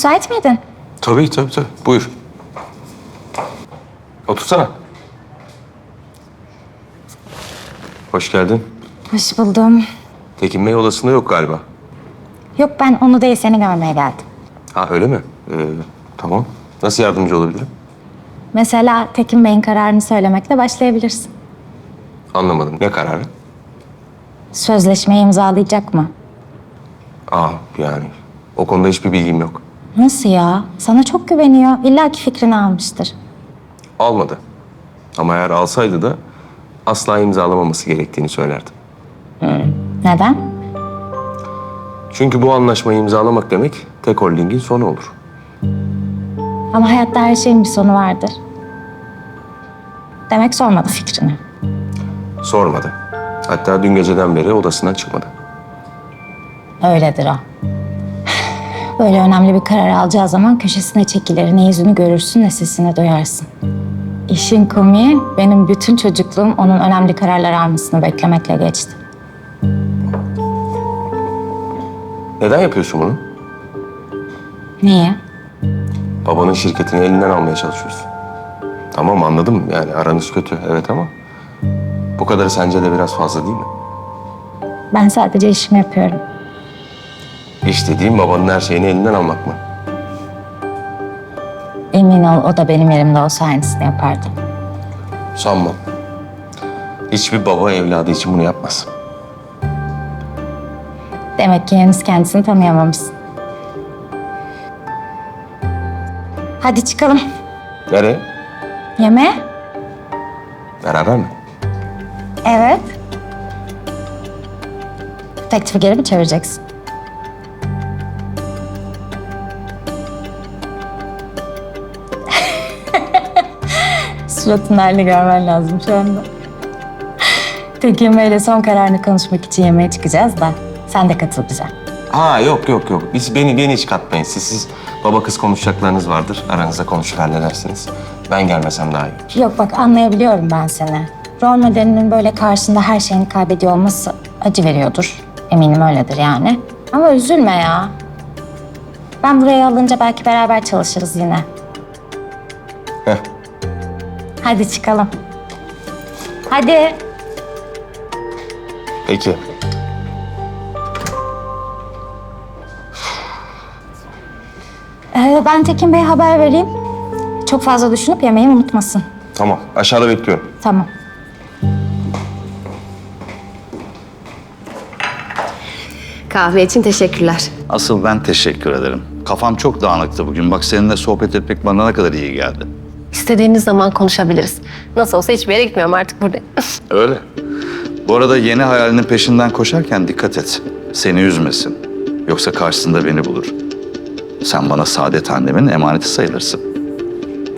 Müsait miydin? Tabii tabii tabii. Buyur. Otursana. Hoş geldin. Hoş buldum. Tekin Bey odasında yok galiba. Yok ben onu değil seni görmeye geldim. Ha öyle mi? Ee, tamam. Nasıl yardımcı olabilirim? Mesela Tekin Bey'in kararını söylemekle başlayabilirsin. Anlamadım. Ne kararı? Sözleşmeyi imzalayacak mı? Aa yani o konuda hiçbir bilgim yok. Nasıl ya? Sana çok güveniyor. İlla ki fikrini almıştır. Almadı. Ama eğer alsaydı da asla imzalamaması gerektiğini söylerdim. Neden? Çünkü bu anlaşmayı imzalamak demek tek holdingin sonu olur. Ama hayatta her şeyin bir sonu vardır. Demek sormadı fikrini. Sormadı. Hatta dün geceden beri odasından çıkmadı. Öyledir o. Böyle önemli bir karar alacağı zaman köşesine çekilir. Ne yüzünü görürsün ne sesini duyarsın. İşin komiği benim bütün çocukluğum onun önemli kararlar almasını beklemekle geçti. Neden yapıyorsun bunu? Niye? Babanın şirketini elinden almaya çalışıyorsun. Tamam anladım yani aranız kötü evet ama bu kadarı sence de biraz fazla değil mi? Ben sadece işimi yapıyorum. İş dediğim babanın her şeyini elinden almak mı? Emin ol o da benim yerimde olsa aynısını yapardı. Sanmam. Hiçbir baba evladı için bunu yapmaz. Demek ki henüz kendisini tanıyamamışsın. Hadi çıkalım. Nereye? Yemeğe? Beraber mi? Evet. Teklifi geri mi çevireceksin? Suratın halini görmen lazım şu anda. Tekin Bey'le son kararını konuşmak için yemeğe çıkacağız da sen de katıl bize. Ha yok yok yok. Biz beni beni hiç katmayın. Siz siz baba kız konuşacaklarınız vardır. Aranızda konuşur halledersiniz. Ben gelmesem daha iyi. Yok bak anlayabiliyorum ben seni. Rol modelinin böyle karşında her şeyini kaybediyor olması acı veriyordur. Eminim öyledir yani. Ama üzülme ya. Ben buraya alınca belki beraber çalışırız yine. Heh. Hadi çıkalım. Hadi. Peki. Ee, ben Tekin Bey'e haber vereyim. Çok fazla düşünüp yemeği unutmasın. Tamam. Aşağıda bekliyorum. Tamam. Kahve için teşekkürler. Asıl ben teşekkür ederim. Kafam çok dağınıktı bugün. Bak seninle sohbet etmek bana ne kadar iyi geldi. İstediğiniz zaman konuşabiliriz. Nasıl olsa hiçbir yere gitmiyorum artık burada. Öyle. Bu arada yeni hayalinin peşinden koşarken dikkat et. Seni üzmesin. Yoksa karşısında beni bulur. Sen bana Saadet annemin emaneti sayılırsın.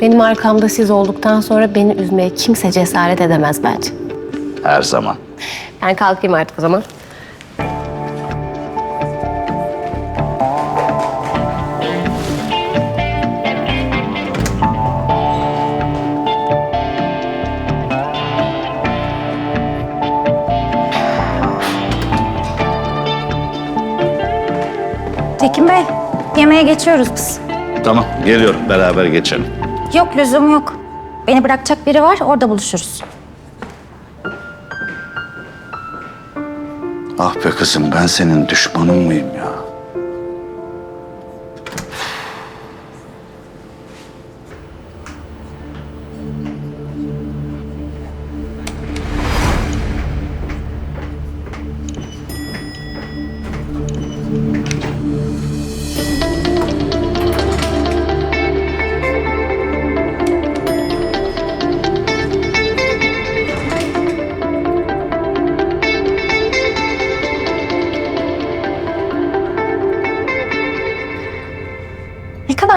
Benim arkamda siz olduktan sonra beni üzmeye kimse cesaret edemez bence. Her zaman. Ben kalkayım artık o zaman. Tekin Bey, yemeğe geçiyoruz biz. Tamam, geliyorum. Beraber geçelim. Yok lüzum yok. Beni bırakacak biri var, orada buluşuruz. Ah be kızım, ben senin düşmanın mıyım ya?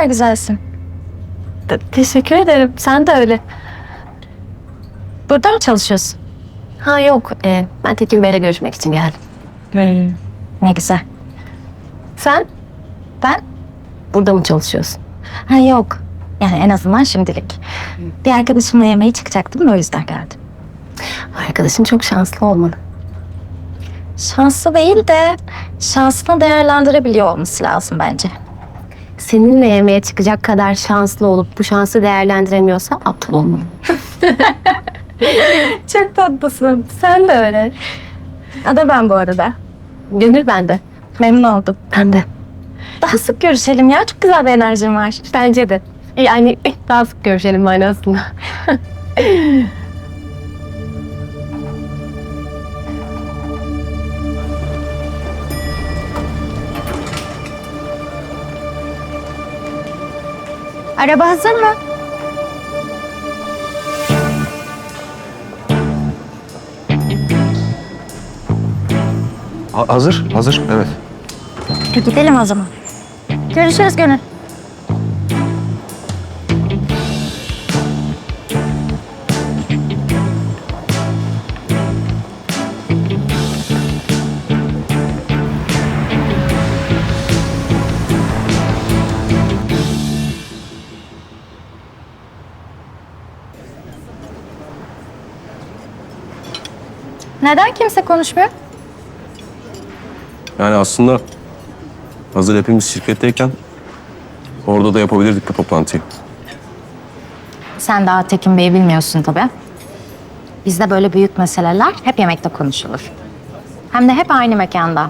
Kadar güzelsin. teşekkür ederim. Sen de öyle. Burada mı çalışıyorsun? Ha yok. e, ben Tekin Bey'le görüşmek için geldim. Ne güzel. Sen? Ben? Burada mı çalışıyorsun? Ha yok. Yani en azından şimdilik. Bir arkadaşımla yemeğe çıkacaktım da o yüzden geldim. Arkadaşın çok şanslı olmalı. Şanslı değil de şansını değerlendirebiliyor olması lazım bence. Seninle yemeğe çıkacak kadar şanslı olup bu şansı değerlendiremiyorsa aptal olmalı. Çok tatlısın. Sen de öyle. Ada ben bu arada. Gönül bende. Memnun oldum. Ben de. Daha sık görüşelim ya. Çok güzel bir enerjim var. Bence de. Yani daha sık görüşelim manasında. Araba hazır mı? Ha- hazır, hazır. Evet. E, gidelim o zaman. Görüşürüz Gönül. Neden kimse konuşmuyor? Yani aslında hazır hepimiz şirketteyken orada da yapabilirdik bu toplantıyı. Sen daha Tekin Bey'i bilmiyorsun tabii. Bizde böyle büyük meseleler hep yemekte konuşulur. Hem de hep aynı mekanda.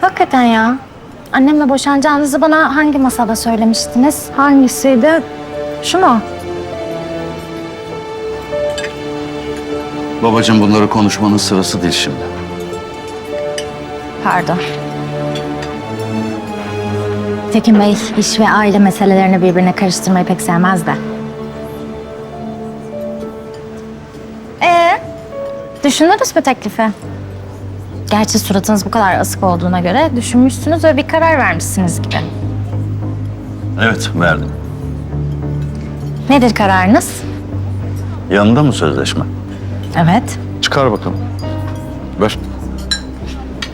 Hakikaten ya. Annemle boşanacağınızı bana hangi masada söylemiştiniz? Hangisiydi? Şu mu? Babacığım bunları konuşmanın sırası değil şimdi. Pardon. Tekin Bey iş ve aile meselelerini birbirine karıştırmayı pek sevmez de. Ee, düşündünüz mü teklifi? Gerçi suratınız bu kadar asık olduğuna göre düşünmüşsünüz ve bir karar vermişsiniz gibi. Evet, verdim. Nedir kararınız? Yanında mı sözleşme? Evet. Çıkar bakalım. Ver.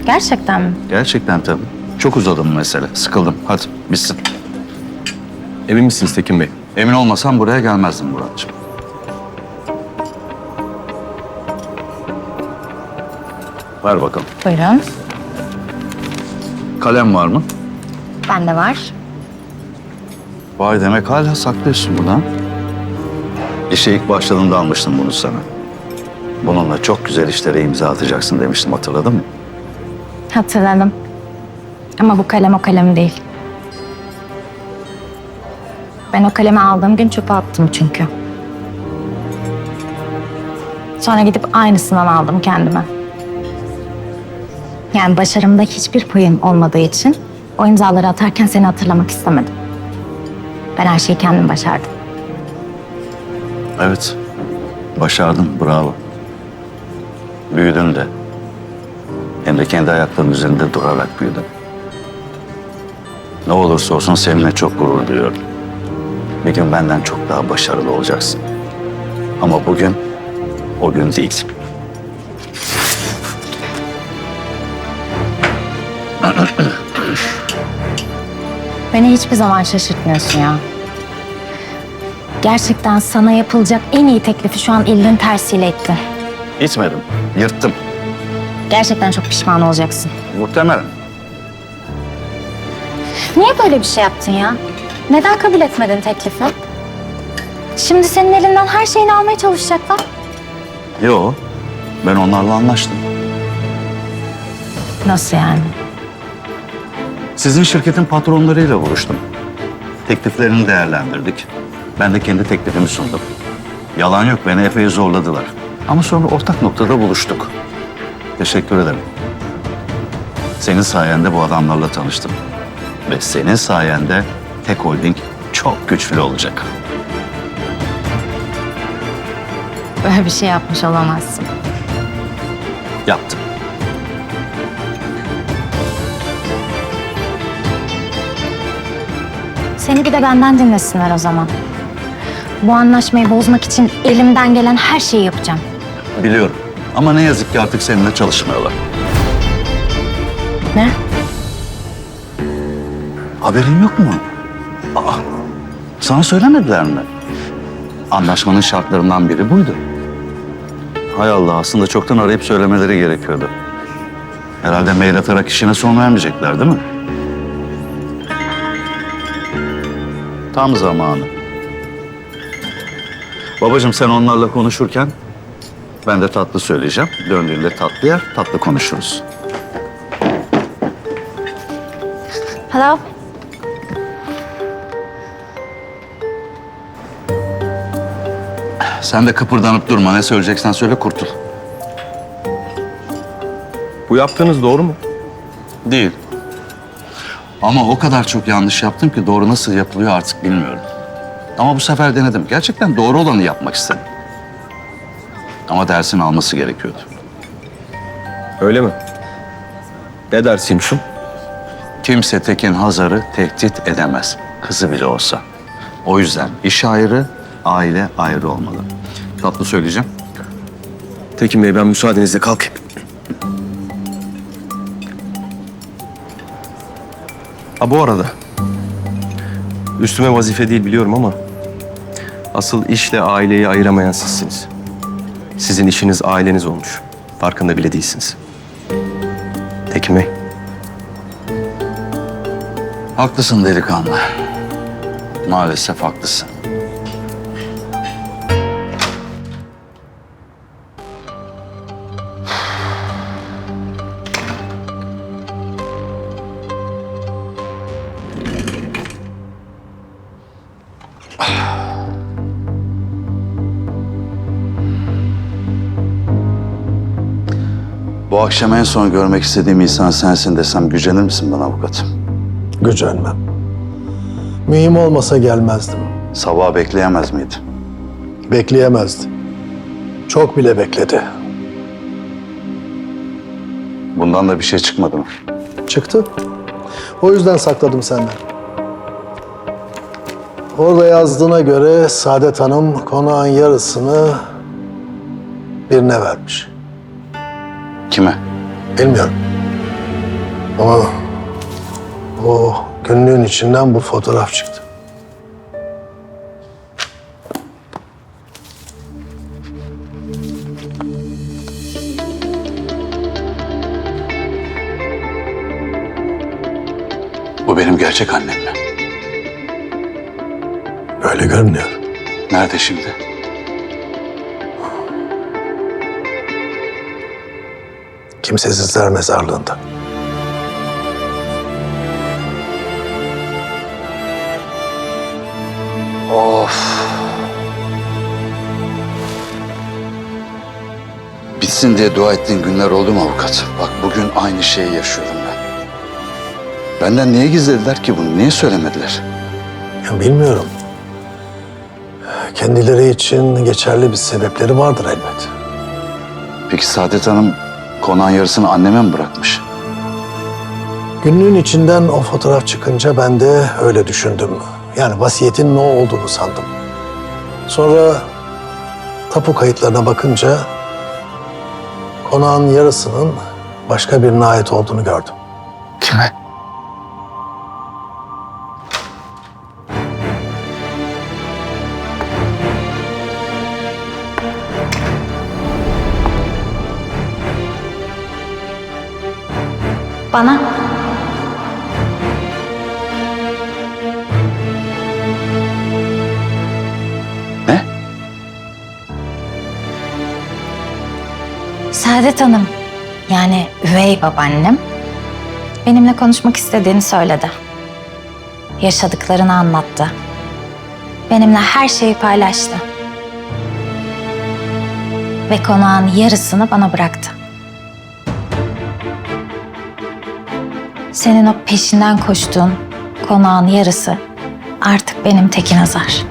Gerçekten mi? Gerçekten tabii. Çok uzadı bu mesele. Sıkıldım. Hadi bitsin. Emin misiniz Tekin Bey? Emin olmasam buraya gelmezdim Muratcığım. Ver bakalım. Buyurun. Kalem var mı? Bende var. Vay demek hala saklıyorsun bunu ha? İşe ilk başladığında almıştım bunu sana. Bununla çok güzel işlere imza atacaksın demiştim hatırladın mı? Hatırladım. Ama bu kalem o kalem değil. Ben o kalemi aldığım gün çöpe attım çünkü. Sonra gidip aynısından aldım kendime. Yani başarımda hiçbir payım olmadığı için o imzaları atarken seni hatırlamak istemedim. Ben her şeyi kendim başardım. Evet. Başardın bravo. Büyüdün de. Hem de kendi ayaklarının üzerinde durarak büyüdün. Ne olursa olsun seninle çok gurur duyuyorum. Bir gün benden çok daha başarılı olacaksın. Ama bugün o gün değil. Beni hiçbir zaman şaşırtmıyorsun ya. Gerçekten sana yapılacak en iyi teklifi şu an elinin tersiyle ettin. İtmedim, yırttım. Gerçekten çok pişman olacaksın. Muhtemelen. Niye böyle bir şey yaptın ya? Neden kabul etmedin teklifi? Şimdi senin elinden her şeyini almaya çalışacaklar. Yo, ben onlarla anlaştım. Nasıl yani? Sizin şirketin patronlarıyla buluştum. Tekliflerini değerlendirdik. Ben de kendi teklifimi sundum. Yalan yok, beni epey zorladılar. Ama sonra ortak noktada buluştuk. Teşekkür ederim. Senin sayende bu adamlarla tanıştım. Ve senin sayende Tek Holding çok güçlü olacak. Böyle bir şey yapmış olamazsın. Yaptım. Seni bir de benden dinlesinler o zaman. Bu anlaşmayı bozmak için elimden gelen her şeyi yapacağım. Biliyorum. Ama ne yazık ki artık seninle çalışmıyorlar. Ne? Haberin yok mu? Aa, sana söylemediler mi? Anlaşmanın şartlarından biri buydu. Hay Allah aslında çoktan arayıp söylemeleri gerekiyordu. Herhalde mail atarak işine son vermeyecekler değil mi? Tam zamanı. Babacığım sen onlarla konuşurken ben de tatlı söyleyeceğim. Döndüğünde tatlı yer, tatlı konuşuruz. Hello. Sen de kıpırdanıp durma. Ne söyleyeceksen söyle kurtul. Bu yaptığınız doğru mu? Değil. Ama o kadar çok yanlış yaptım ki doğru nasıl yapılıyor artık bilmiyorum. Ama bu sefer denedim. Gerçekten doğru olanı yapmak istedim. Ama dersini alması gerekiyordu. Öyle mi? Ne dersiymiş o? Kimse Tekin Hazar'ı tehdit edemez. Kızı bile olsa. O yüzden iş ayrı, aile ayrı olmalı. Tatlı söyleyeceğim. Tekin Bey ben müsaadenizle kalkayım. Ha bu arada üstüme vazife değil biliyorum ama asıl işle aileyi ayıramayan sizsiniz. Sizin işiniz aileniz olmuş. Farkında bile değilsiniz. Tekin. Haklısın delikanlı. Maalesef haklısın. Akşam en son görmek istediğim insan sensin desem gücenir misin bana avukat? Gücenmem. Mühim olmasa gelmezdim. Sabah bekleyemez miydi? Bekleyemezdi. Çok bile bekledi. Bundan da bir şey çıkmadı mı? Çıktı. O yüzden sakladım senden. Orada yazdığına göre Saadet Hanım konağın yarısını birine vermiş. Kime? Bilmiyorum. Ama o günlüğün içinden bu fotoğraf çıktı. Bu benim gerçek annem mi? Öyle görünüyor. Nerede şimdi? Kimsesizler mezarlığında. Bitsin diye dua ettiğin günler oldu mu avukat? Bak bugün aynı şeyi yaşıyorum ben. Benden niye gizlediler ki bunu? Niye söylemediler? Ya bilmiyorum. Kendileri için geçerli bir sebepleri vardır elbet. Peki Saadet Hanım konağın yarısını anneme mi bırakmış? Günlüğün içinden o fotoğraf çıkınca ben de öyle düşündüm. Yani vasiyetin ne olduğunu sandım. Sonra tapu kayıtlarına bakınca konağın yarısının başka birine ait olduğunu gördüm. Kime? Bana. Ne? Saadet Hanım, yani üvey babaannem, benimle konuşmak istediğini söyledi. Yaşadıklarını anlattı. Benimle her şeyi paylaştı. Ve konağın yarısını bana bıraktı. Senin o peşinden koştuğun konağın yarısı artık benim Tekin Azar.